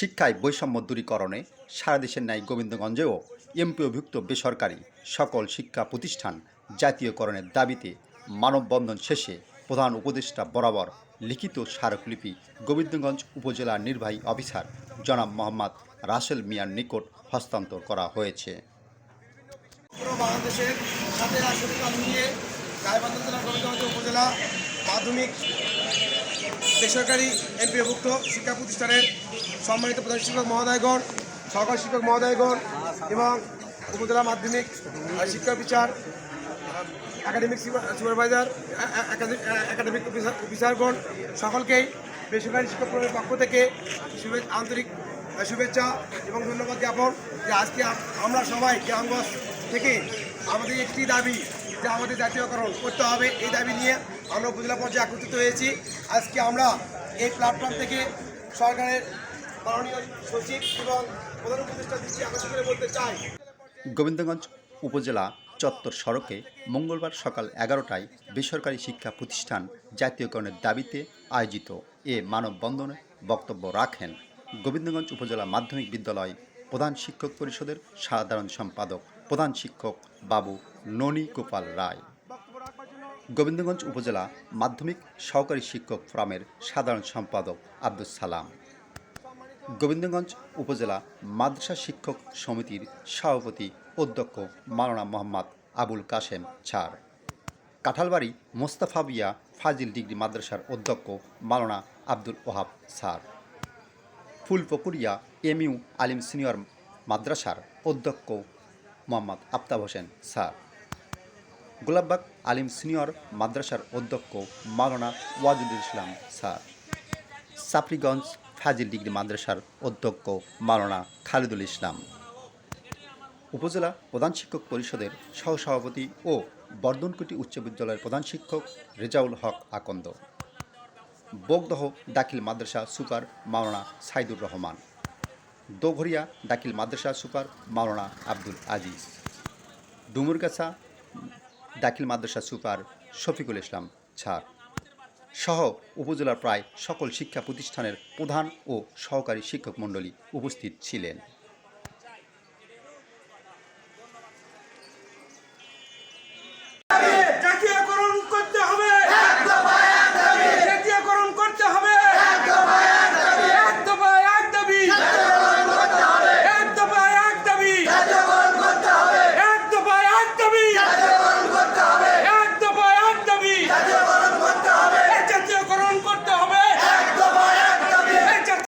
শিক্ষায় বৈষম্য দূরীকরণে সারা দেশের ন্যায় গোবিন্দগঞ্জেও এমপিওভুক্ত বেসরকারি সকল শিক্ষা প্রতিষ্ঠান জাতীয়করণের দাবিতে মানববন্ধন শেষে প্রধান উপদেষ্টা বরাবর লিখিত স্মারকলিপি গোবিন্দগঞ্জ উপজেলা নির্বাহী অফিসার জনাব মোহাম্মদ রাসেল মিয়ার নিকট হস্তান্তর করা হয়েছে। বাংলাদেশের সাথে নিয়ে গাইবান্ধা জেলার গোবিন্দগঞ্জ উপজেলা মাধ্যমিক বেসরকারি এমপিভুক্ত শিক্ষা প্রতিষ্ঠানের সম্মানিত প্রধান শিক্ষক মহোদয়গণ, সহকারী শিক্ষক মহোদয়গণ এবং উপজেলা মাধ্যমিক শিক্ষা বিচার একাডেমিক সুপারভাইজার একাডেমিক অফিসারগণ সকলকেই বেসরকারি শিক্ষক পক্ষ থেকে আন্তরিক শুভেচ্ছা এবং ধন্যবাদ জ্ঞাপন যে আজকে আমরা সবাই গ্রামগঞ্জ থেকে আমাদের একটি দাবি যে আমাদের জাতীয়করণ করতে হবে। এই দাবি নিয়ে আমরা উপজেলা পর্যায়ে একত্রিত হয়েছি। আজকে আমরা এই প্ল্যাটফর্ম থেকে সরকারের গোবিন্দগঞ্জ উপজেলা চত্বর সড়কে মঙ্গলবার সকাল এগারোটায় বেসরকারি শিক্ষা প্রতিষ্ঠান জাতীয়করণের দাবিতে আয়োজিত এ মানববন্ধনে বক্তব্য রাখেন গোবিন্দগঞ্জ উপজেলা মাধ্যমিক বিদ্যালয় প্রধান শিক্ষক পরিষদের সাধারণ সম্পাদক প্রধান শিক্ষক বাবু ননী গোপাল রায়। গোবিন্দগঞ্জ উপজেলা মাধ্যমিক সহকারী শিক্ষক ফোরামের সাধারণ সম্পাদক আব্দুল সালাম। গোবিন্দগঞ্জ উপজেলা মাদ্রাসা শিক্ষক সমিতির সভাপতি অধ্যক্ষ মাওলানা মোহাম্মদ আবুল কাশেম ছাড়। কাঁঠালবাড়ি মোস্তাফাবিয়া ফাজিল ডিগ্রি মাদ্রাসার অধ্যক্ষ মাওলানা আব্দুল ওহাব স্যার ফুলপুকুরিয়া এমইউ আলিম সিনিয়র মাদ্রাসার অধ্যক্ষ মোহাম্মদ আফতাব হোসেন স্যার গোলাপবাগ আলিম সিনিয়র মাদ্রাসার অধ্যক্ষ মাওলানা ওয়াজুদুল ইসলাম স্যার। সাপড়িগঞ্জ ফাজিল ডিগ্রি মাদ্রাসার অধ্যক্ষ মাওলানা খালিদুল ইসলাম। উপজেলা প্রধান শিক্ষক পরিষদের সহসভাপতি ও বর্ধনকুটি উচ্চ বিদ্যালয়ের প্রধান শিক্ষক রেজাউল হক আকন্দ। বোগদহ দাখিল মাদ্রাসা সুপার মাওলানা সাইদুর রহমান। দোঘরিয়া দাখিল মাদ্রাসা সুপার মাওলানা আব্দুল আজিজ। ডুমুরগাছা দাখিল মাদ্রাসা সুপার শফিকুল ইসলাম ছাড়। সহ উপজেলার প্রায় সকল শিক্ষা প্রতিষ্ঠানের প্রধান ও সহকারী শিক্ষক মণ্ডলী উপস্থিত ছিলেন।